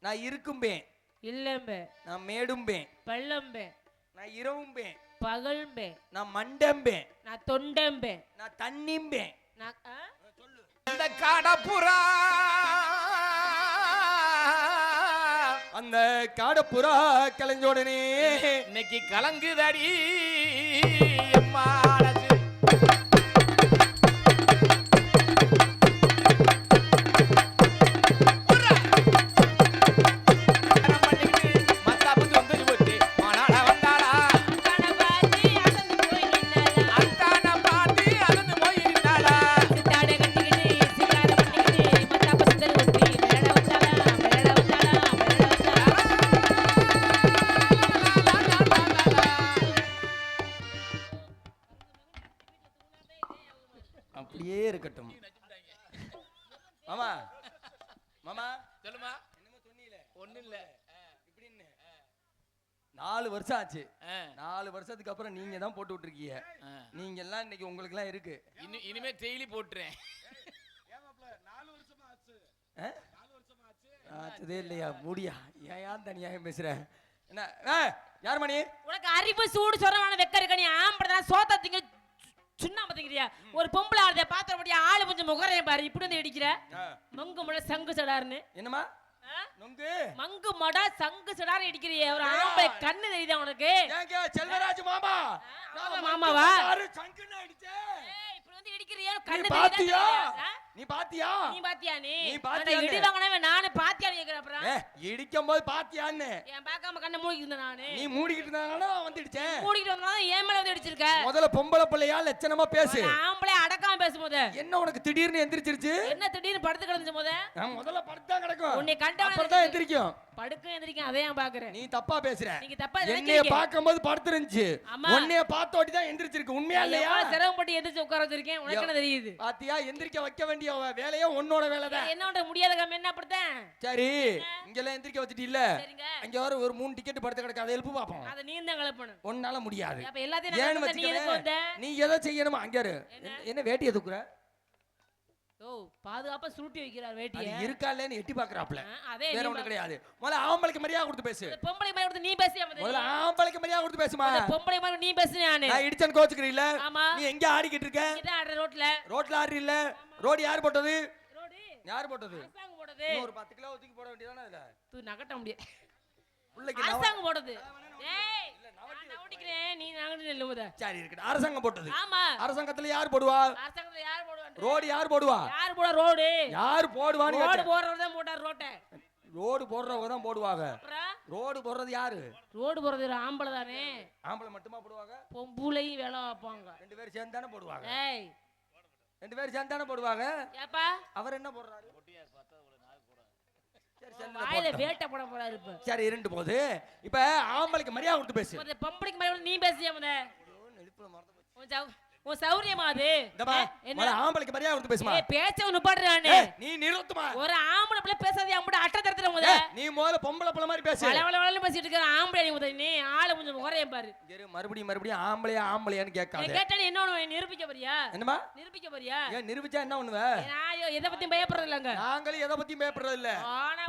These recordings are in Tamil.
நான் இருக்கும்பேன். இல்லம்பே நான் மேடும்பேன். பள்ளம்பே நான் இரவும்பேன். பகல்பே நான் மண்டம்பேன். நான் தொண்டம்பே நான் தண்ணிம்பேன். நான்? அந்த காடப்புறா. அந்த காடப்புறா கிளஞ்ச உடனே இன்னைக்கு கலங்குதடி எம்மானது நாலு வருஷம் ஆச்சு. நாலு வருஷத்துக்கு அப்புறம் நீங்க தான் போட்டு விட்டுருக்கீங்க. நீங்க எல்லாம் இன்னைக்கு உங்களுக்கு எல்லாம் இருக்கு. இனி இனிமே டெய்லி போட்டுறேன்? ஆச்சதே இல்லையா முடியா. ஏன் ஏன் தனியாக பேசுற என்ன யார் மணி? உனக்கு அறிவு சூடு சொரமான வெக்க இருக்க நீ? ஆம்பளை சோத்த திங்க சுண்ணாம்பு திங்கிறியா ஒரு பொம்பளை ஆளுத பாத்திரம் முடியா ஆளு கொஞ்சம் முகரையும் பாரு இப்படி வந்து இடிக்கிற? ஆ, மங்கு முளை சங்கு சடாருன்னு. என்னம்மா? ஆ? நொங்கு. மங்கு மடா சங்கு சடாரு இடிக்கிறிய ஒரு ஆம்பளை கண்ணு தெரியுதா உனக்கு? ஏங்க செல்வராஜ் மாமா. மாமாவா? சங்குன்னு அடிச்சேன். இப்படி வந்து இடிக்கிறியா நீ கண்ணு பாத்தியா? தெரியுதா? ஆ? நீ பாத்தியா? நீ பாத்தியா நீ? நீ ஆனா பாத்தியான்னு? இடி வாங்கினவன் நானு பாத்தியா கேக்குற அப்புறம். ஏ இடிக்கும் போது பாத்தியான்னு? என் பார்க்காம கண்ணை மூடிட்டு இருந்தேன் நானு? நீ மூடிக்கிட்டு இருந்தாங்கன்னா நான் வந்து இடிச்சேன் மூடிக்கிட்டு என் மேல வந்து இடிச்சிருக்க. முதல்ல பொம்பளை பிள்ளையா லட்சணமா பேசு. ஆம்பளை அடக்காம பேசும்போது என்ன உனக்கு திடீர்னு எந்திரிச்சிருச்சு? என்ன திடீர்னு படுத்து கிடந்துச்சு போத நான் முதல்ல படுத்தா கிடக்கும். உன்னை கண்டவன அப்புறம் தான் எந்திரிக்கும். படுக்க எந்திரிக்கும் அதை ஏன் பாக்குறேன் நீ தப்பா பேசுற. நீங்க தப்பா என்னைய பார்க்கும்போது படுத்துருந்துச்சு. உன்னைய பார்த்த ஓட்டி தான் எந்திரிச்சிருக்கு. உண்மையா இல்லையா? சிரமப்பட்டு எந்திரிச்சு உட்கார வச்சிருக்கேன்? தெரியுது? பாத்தியா எந்திரிக்க வைக்க வேண்டிய வேலையே உன்னோட வேலை தான் என்ன பண்ற முடியாத காம என்ன அப்படித்தான்? சரி இங்கெல்லாம் எந்திரிக்க வச்சுட்டு இல்ல. அங்க வர ஒரு மூணு டிக்கெட் படுத்து கிடக்கு. அதை எழுப்பு பாப்போம். அதை நீ தான் கலப்பணும் உன்னால முடியாது. அப்ப எல்லாத்தையும் நீ எதை செய்யணுமா அங்க என்ன வேட்டியை தூக்குற? ஓ பாதுகாப்பா சுருட்டி வைக்கிறார் வேட்டிய. இருக்கா இல்லைன்னு எட்டி பாக்குறாப்ல அதே வேற ஒண்ணு கிடையாது. முதல்ல ஆம்பளைக்கு மரியாதை கொடுத்து பேசு. பொம்பளை மாதிரி கொடுத்து நீ பேசியா முதல்ல ஆம்பளைக்கு மரியாதை கொடுத்து பேசுமா? பொம்பளை மாதிரி நீ பேசு நானு. இடிச்சன் ஆமா. நீ எங்க ஆடிக்கிட்டு இருக்க? இதான் ஆடுற ரோட்ல. ரோட்ல ஆடுறீ இல்ல ரோடு யார் போட்டது? ரோடு. யார் போட்டது? அரசாங்கம் இன்னும் ஒரு பத்து கிலோ தூக்கி போட வேண்டியதானே இதுல தூ நகட்ட முடியாது அரசாங்கம் போடுது. சரி இருக்கட்டும். அரசாங்கம் போட்டது. ஆமா. அரசாங்கத்துல யார் போடுவா? அரசாங்கத்துல யார் போடுவான் ரோடு யார் போடுவா? யார் போட ரோடு? யார் போடுவான்னு ரோடு. போடுறவர் தான் போட்டார் ரோட்டை. ரோடு போடுறவங்க தான் போடுவாங்க. ரோடு போடுறது யாரு? ரோடு போடுறது ஆம்பளை தானே. ஆம்பளை மட்டுமா போடுவாங்க? பொம்புளையும் வேலை வைப்பாங்க ரெண்டு பேரும் சேர்ந்து தானே போடுவாங்க. ஏய். ரெண்டு பேரும் சேர்ந்து தானே போடுவாங்க? ஏப்பா. அவர் என்ன போடுறாரு? வாயில. வேட்டை போட போறாரு இப்ப. சரி இரண்டு போகுது இப்ப ஆம்பளைக்கு மரியாதை கொடுத்து பேசு. ஒரு பொம்பளைக்கு மேல நீ பேசியா முத. உன் சௌரியமா அது? என்ன? ஆம்பளைக்கு மரியாதை கொடுத்து பேசுமா? பேச்ச நிப்பாடுறானே நீ நிறுத்துமா? ஒரு ஆம்பளை பிள்ளை பேசாதே அம்பட அட்ட தரத்துல முத நீ முதல்ல பொம்பளை பிள்ளை மாதிரி பேசு. வள வள பேசிட்டு இருக்கிற ஆம்பளை நீ முத நீ ஆளை கொஞ்சம் குறையும் பாரு. மறுபடியும் மறுபடியும் ஆம்பளையா ஆம்பளையான்னு கேட்காத. கேட்டா என்ன? நிரூபிக்க போறியா? என்னமா நிரூபிக்க போறியா? ஏன் நிரூபிச்சா என்ன பண்ணுவ? நான் எதை பத்தியும் பயப்படுறது இல்லங்க நாங்களும் எதை பத்தியும் பயப்படுறது இல்ல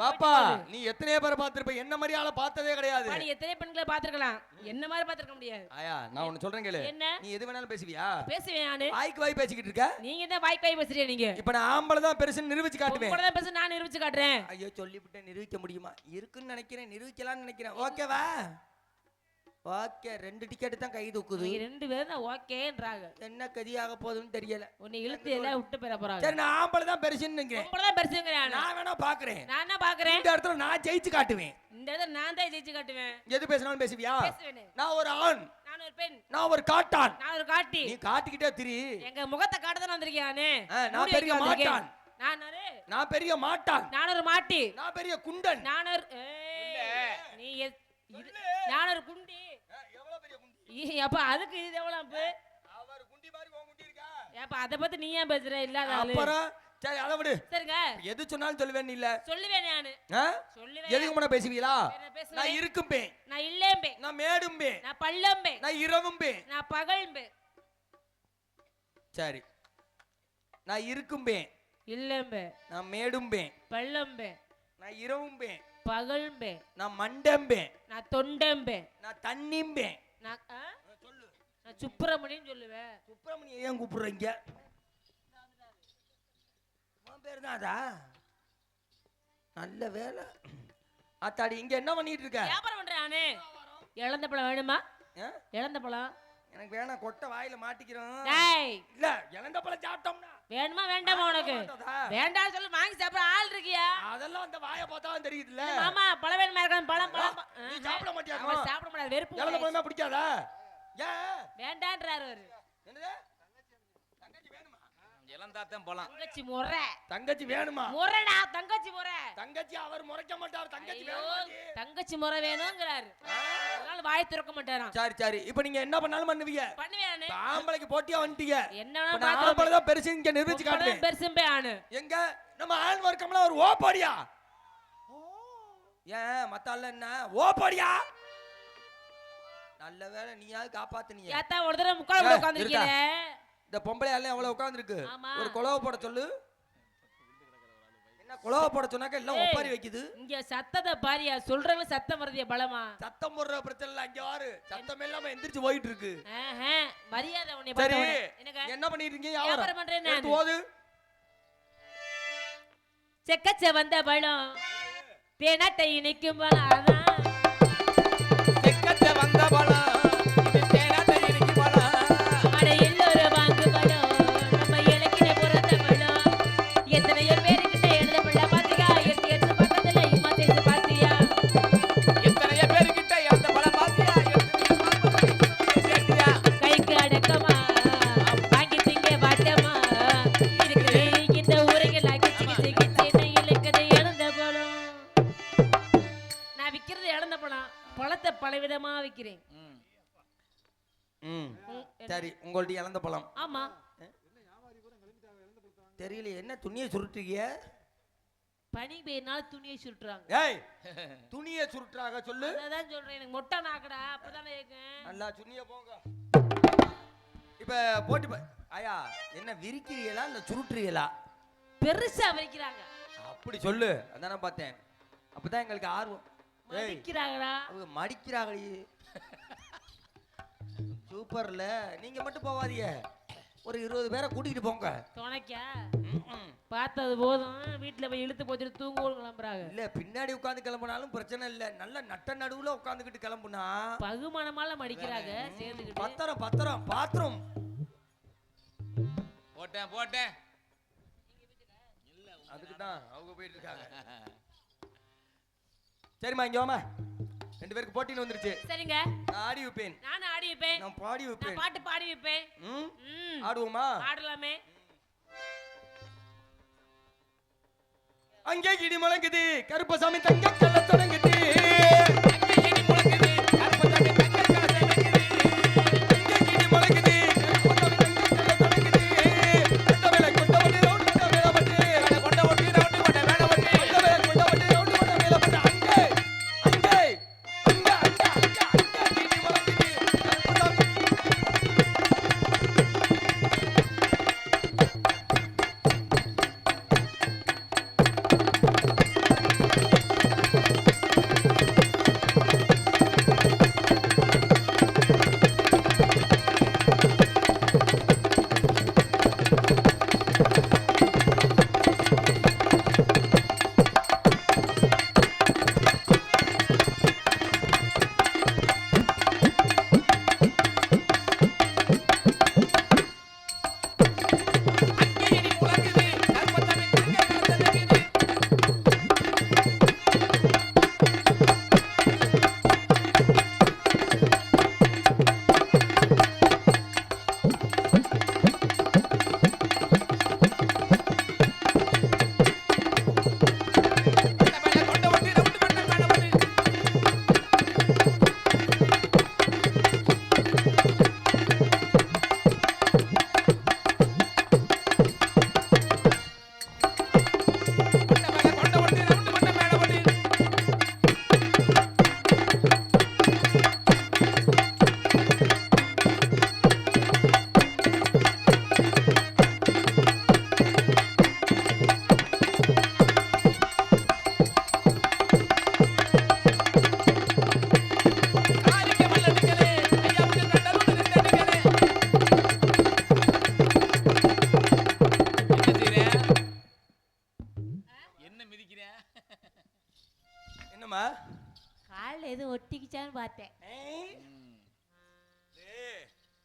பாப்பா. நீ எத்தனையோ பேரை பார்த்திருப்ப. என்ன மாதிரி ஆளை பார்த்ததே கிடையாது. நீ எத்தனை பெண்களை பாத்துருக்கலாம் என்ன மாதிரி பாத்துருக்க முடியாது. ஆயா நான் ஒண்ணு சொல்றேன் கேளு. என்ன? நீ எது வேணாலும் பேசுவியா? பேசுவேன் நானு. வாய்க்கு வாய் பேசிக்கிட்டு இருக்க. நீங்க தான் வாய் காய் பேசுறீங்க நீங்க? இப்ப நான் ஆம்பளை தான் பெருசுன்னு நிரூபிச்சு காட்டுவேன். உங்களோட தான் பேச நான் நிரூபிச்சு காட்டுறேன். ஐயோ சொல்லிவிட்டேன் நிரூபிக்க முடியுமா? இருக்குன்னு நினைக்கிறேன் நிரூபிக்கலாம்னு நினைக்கிறேன். ஓகேவா? ஓகே ரெண்டு டிக்கெட் தான் கை தூக்குது. ரெண்டு பேரும் தான் ஓகேன்றாங்க என்ன கதியாக போகுதுன்னு தெரியல. உன்னை இழுத்து எல்லாம் விட்டு பெற போறாங்க. சரி நான் ஆம்பளை தான் பெருசுன்னு நினைக்கிறேன். உங்களோட தான் பெருசுங்கிறேன் நான் வேணா பாக்குறேன். நான் என்ன பாக்குறேன்? இந்த இடத்துல நான் ஜெயிச்சு காட்டுவேன். இந்த இடத்துல நான் தான் ஜெயிச்சு காட்டுவேன். எது பேசினாலும் பேசுவியா? பேசுவேனே. நான் ஒரு ஆண். நான் ஒரு பெண். நான் ஒரு காட்டான். நான் ஒரு காட்டி. நீ காட்டிக்கிட்டே திரி. எங்க முகத்தை காட்ட தான் வந்திருக்கேன் நானு பெரிய. மாட்டான். நான் நான் பெரிய மாட்டான். நான் ஒரு மாட்டி. நான் பெரிய குண்டன். நான் ஒரு நீ நான் ஒரு குண்டி எவ்வளவு பெரிய குண்டி ஈ, அப்ப அதுக்கு இது எவ்வளவு? அப்பு அவர் குண்டி மாதிரி உன் குண்டி இருக்கா? ஏப்பா அதை பத்தி நீ ஏன் பேசுற? இல்லாத ஆளு. அப்புறம் சரி அதை விடு. சரிங்க. எது சொன்னாலும் சொல்லுவேன் இல்ல. சொல்லுவேன் நானு? சொல்லுவேன். எதுக்கு முன்ன பேசுவீங்களா? நான் பேசுவேன் இருக்கும்பே நான் இல்லேம்பே நான் மேடும்பே நான் பள்ளம்பே நான் இரவும்பே நான் பகல்பே சரி. நான் இருக்கும்பே இல்லம்பே நான் மேடும்பே பள்ளம்பே நான் இரவும்பே பகல்பே நான் மண்டம்பேன். நான் தொண்டம்பே நான் தண்ணிம்பேன். நான் சுப்பிரமணியன் சொல்லுவேன். சுப்பிரமணியம் ஏன் கூப்பிடுறீங்க? உன் பேர் தான் அதா? நல்ல வேலை. அத்தாடி இங்க என்ன பண்ணிட்டு இருக்க? வியாபாரம் பண்றேன் நானு. இழந்த பழம் வேணுமா? இழந்த பழம். எனக்கு வேணாம் கொட்டை வாயில மாட்டிக்கிறோம். டேய். இல்ல இழந்த பழம் சாப்பிட்டோம்னா. வேணுமா வேண்டாமா உனக்கு? வேண்டாம் சொல்லு வாங்கி சாப்பிட ஆள் இருக்கியா? அதெல்லாம் அந்த வாயை பார்த்தா தெரியுதுல்ல. மாமா பழம் வேணுமா இருக்கணும் பழம் பழம் நீ. சாப்பிட மாட்டியா சாப்பிட மாட்டாரு வெறுப்பு உடையது. பழமே பிடிக்காதா? ஏன்? வேண்டான்றாரு அவரு. என்னது? இளந்தாத்தான் போலாம். தங்கச்சி முறை. தங்கச்சி வேணுமா? முறைடா தங்கச்சி முறை. தங்கச்சி அவர் முறைக்க மாட்டார். தங்கச்சி. தங்கச்சி முறை வேணுங்கிறாரு. ஆ. அதனால வாய் திறக்க மாட்டாராம் சரி சரி. இப்போ நீங்க என்ன பண்ணாலும் பண்ணுவீங்க? பண்ணுவேன் ஆம்பளைக்கு போட்டியா வந்துட்டீங்க? என்ன ஆம்பளை தான் பெருசு இங்க நிரூபிச்சு காட்டுவேன். பெருசும்பே ஆணு எங்க? நம்ம ஆள் வர்க்கம்ல ஒரு ஓப்பாடியா? ஏன் மத்த ஆள்ல என்ன? ஓப்பாடியா? நல்ல வேளை நீயாவது காப்பாத்துனீங்க. ஏத்தா ஒரு தடவை முக்கால் உட்காந்துருக்கீங்க இந்த பொம்பளை ஆளே அவ்வளவு உட்காந்துருக்கு. ஒரு குழவை போட சொல்லு. என்ன குழவை போட சொன்னாக்க எல்லாம். ஒப்பாரி வைக்குது? இங்க சத்தத்தை பாரியா சொல்றவங்க சத்தம் வருதியா பலமா? சத்தம் போடுற பிரச்சனை இல்ல அங்க வாரு. சத்தம் இல்லாம எந்திரிச்சு போயிட்டு இருக்கு மரியாதை உன்னை சரி என்ன பண்ணிட்டு இருக்கீங்க வியாபாரம் பண்றேன். ஓது. செக்கச்ச வந்த பழம் தேனாட்டை இணைக்கும் அதான் தெரியல என்ன துணியை சுருட்டுறீங்க? பனி பெய்யனால துணியை சுருட்டுறாங்க. ஏய் துணியை சுருட்டுறாங்க சொல்லு. அதான் சொல்றேன் எனக்கு மொட்டை நாக்கடா அப்பதானே கேட்கும் நல்லா துணியை போங்க. இப்ப போட்டு ஆயா என்ன விரிக்கிறீங்களா இல்ல சுருட்டுறீங்களா? பெருசா வலிக்கிறாங்க அப்படி சொல்லு அதானே பார்த்தேன். அப்பதான் எங்களுக்கு ஆர்வம். ஏய் வலிக்கிறாங்கடா அவங்க மடிக்கிறாங்களே. சூப்பர்ல. நீங்க மட்டும் போவாதீங்க. ஒரு இருபது பேரை கூட்டிகிட்டு போங்க. துணைக்கா. பார்த்தது போதும். வீட்டுல போய் இழுத்து போச்சுட்டு தூங்குவோம் கிளம்புறாங்க. இல்ல பின்னாடி உட்காந்து கிளம்புனாலும் பிரச்சனை இல்ல. நல்ல நட்ட நடுவுல உட்காந்துக்கிட்டு கிளம்புனா? பகுமானமால மடிக்கிறாங்க சேர்ந்துக்கிட்டு. பத்திரம் பத்திரம் பாத்ரூம் போட்டேன் போட்டேன். அதுக்கு தான் அவங்க போயிட்டு இருக்காங்க. சரிம்மா இங்க வாமா ரெண்டு பேருக்கு போட்டின்னு வந்துருச்சு. சரிங்க. நான் ஆடி வைப்பேன். நானும் ஆடி வைப்பேன். நான் பாடி வைப்பேன். பாட்டு பாடி வைப்பேன். ம். ஆடுவோமா? ஆடலாமே. அங்கே இடி முழங்குது. கருப்பசாமி தங்க கல்ல தொடங்குது.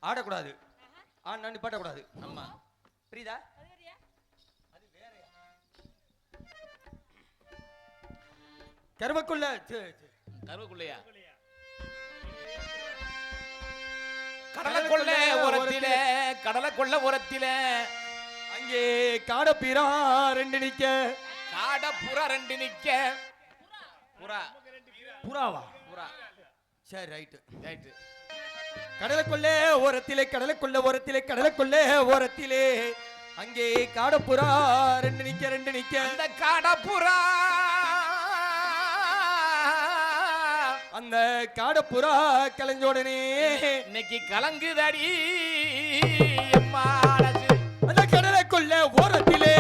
ஆடக்கூடாது. ஆனா நிப்பாட்டக்கூடாது. ஆமா புரியுதா? சே. கருவுக்குள்ளையா கடலை கொள்ள உரத்திலே கடலை கொள்ள உரத்திலே அங்கே காடப்பீரா ரெண்டு நிக்க. காட புறா ரெண்டு நிக்க. புறா. புறாவா? புறா. சரி ரைட்டு. ரைட்டு. கடலுக்குள்ளே ஓரத்திலே கடலுக்குள்ள ஓரத்திலே கடலுக்குள்ளே ஓரத்திலே. அங்கே காடப்புறா ரெண்டு நிக்க ரெண்டு நிக்க. அந்த காட புறா அந்த காடப்புறா கலைஞ்ச உடனே. இன்னைக்கு கலங்குதடி அந்த கடலுக்குள்ள ஓரத்திலே.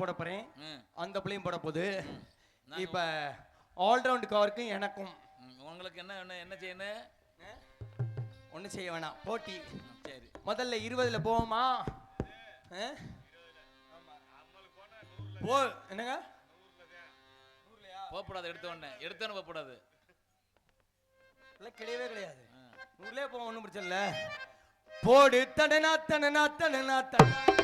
போட போறேன். அந்த பிள்ளையும் போட போகுது. இப்ப ஆல்ரவுண்ட் கவருக்கும் எனக்கும். உங்களுக்கு என்ன என்ன செய்யணும் ஒன்றும் செய்ய வேணாம். போட்டி. சரி. முதல்ல இருபதுல போவோமா? போ என்னங்க? போகக்கூடாது எடுத்த உடனே. எடுத்தோன்னு போகக்கூடாது இல்லை கிடையவே கிடையாது. நூறுலே போவோம் ஒன்றும் பிரச்சனை இல்லை. போடு தடனா தடனா தடனா தடனா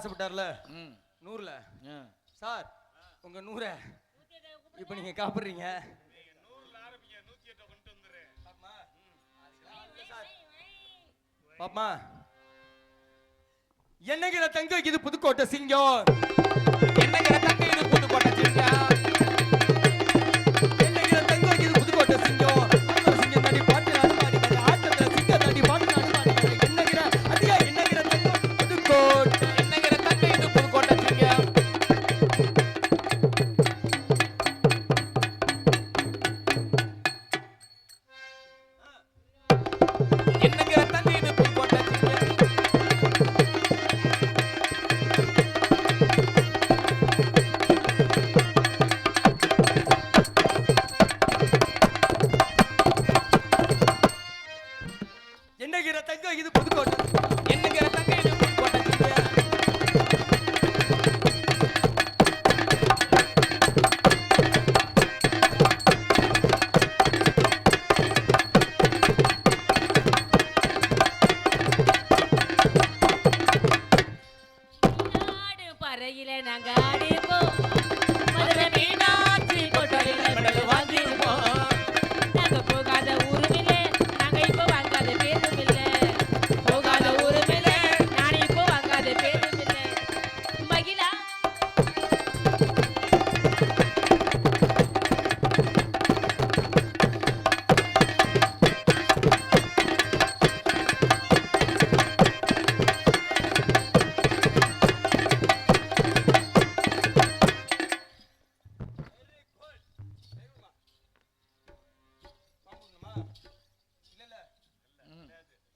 ஆசைப்பட்டார்ல? நூறுல? சார் உங்க நூறை இப்போ நீங்க காப்பிடுறீங்க. பாப்பா என்னங்கிற தங்க இது புதுக்கோட்டை சிங்கம்? என்னங்கிற தங்க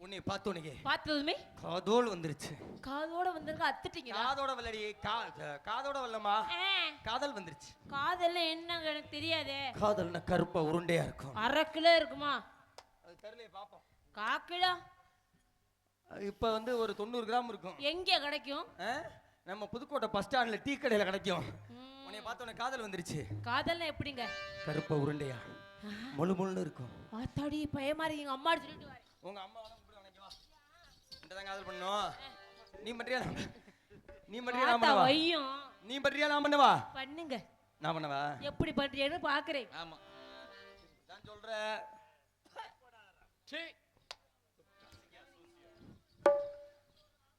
உன்னை பார்த்தோனே பார்த்ததுமே காதோல் வந்துருச்சு. காதோட வந்திருக்க? அத்துட்டீங்களா? காதோட வல்லடி கா காதோட வல்லமா காதல் வந்துருச்சு. காதல்ல என்னங்க எனக்கு தெரியாதே. காதல்னா கருப்பா உருண்டையா இருக்கும். அரை கிலோ இருக்குமா? அது தெரியல பாப்போம். காக்கிலோ? இப்ப வந்து ஒரு தொண்ணூறு கிராம் இருக்கும். எங்க கிடைக்கும்? நம்ம புதுக்கோட்டை பஸ் ஸ்டாண்ட்ல டீ கடையில கிடைக்கும். உன்னை பார்த்தோன்னே காதல் வந்துருச்சு. காதல்னா எப்படிங்க? கருப்பா உருண்டையா. முழு முழுன்னு இருக்கும். ஆத்தாடி பயமா இருக்கு. எங்க அம்மா சொல்லிட்டு உங்க அம்மா தான் காதல் பண்ணும். நீ பண்றியா நான் நீ பண்றியா நான் பண்ணவா? வையும் நீ பண்றியா நான் பண்ணவா? பண்ணுங்க. நான் பண்ணவா? எப்படி பண்றீங்கன்னு பாக்குறேன். ஆமா. நான் சொல்றேன் சீ.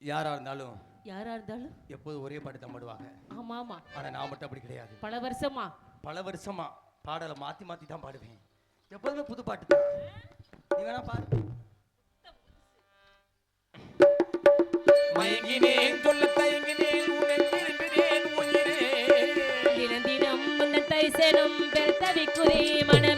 யாரா இருந்தாலும் யாரா இருந்தாலும் எப்போதும் ஒரே பாட்டு தான் பாடுவாங்க. ஆமா ஆமா. ஆனா நான் மட்டும் அப்படி கிடையாது. பல வருஷமா? பல வருஷமா பாடலை மாத்தி மாத்தி தான் பாடுவேன். எப்போதுமே புது பாட்டு தான். நீ வேணா பாரு மயங்கினேன் சொல்ல தயங்கினேன் உன்னை விரும்பினேன் உயிரே. தினம் தினம் முன்னத்தை செனும் மனமே.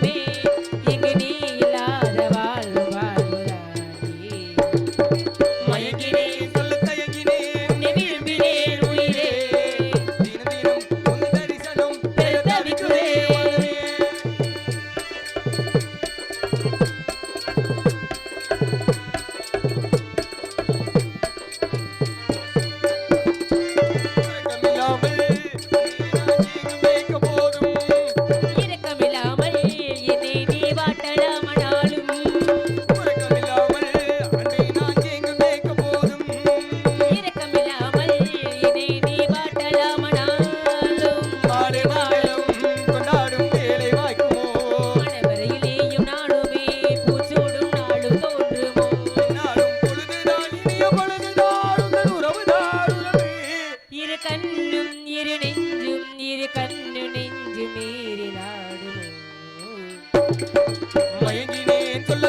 மயங்கினேன் சொல்ல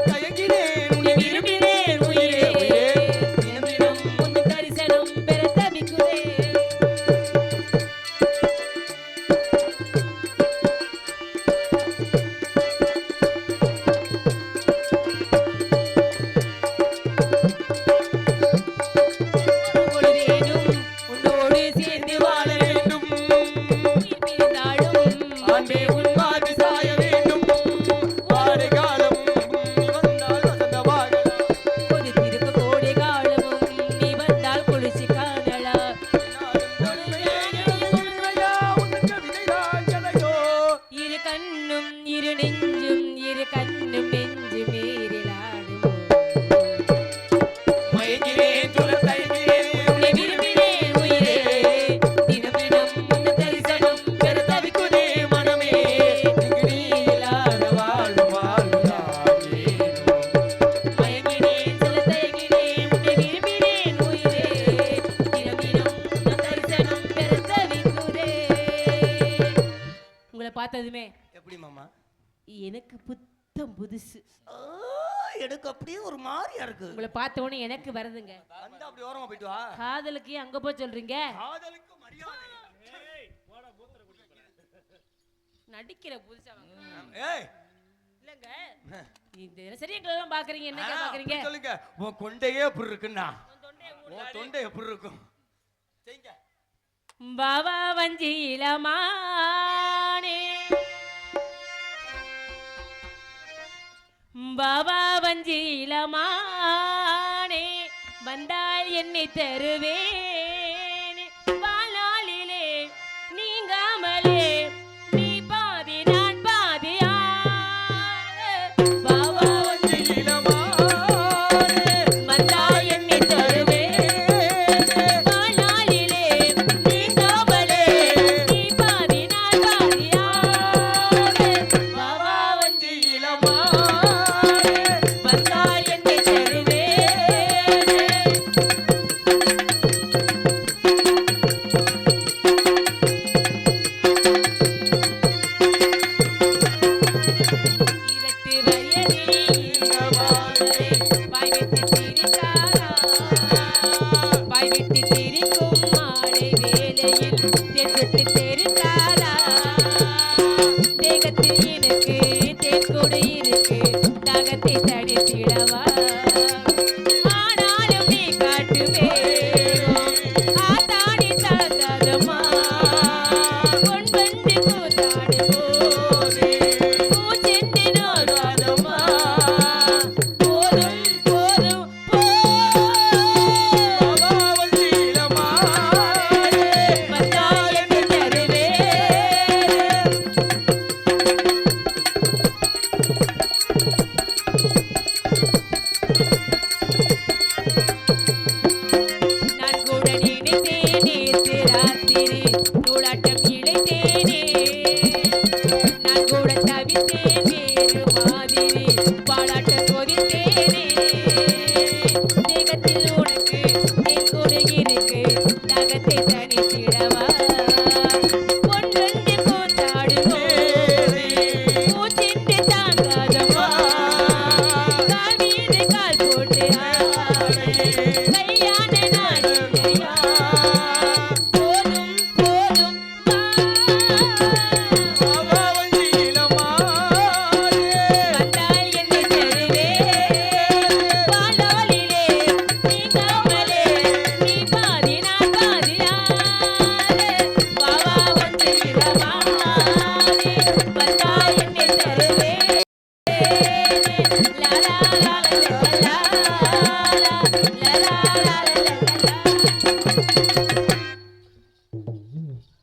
feeling எனக்கு வருதுங்க. காதலுக்கு அங்க போய் சொல்றீங்க? காதலுக்கு நடிக்கிற புதுசா வாங்க. என்ன பாக்குறீங்க. சொல்லுங்க. உன் கொண்டையே எப்படி இருக்குன்னா? உன் தொண்டை வஞ்சிலமா வந்தால் என்னை தருவேன்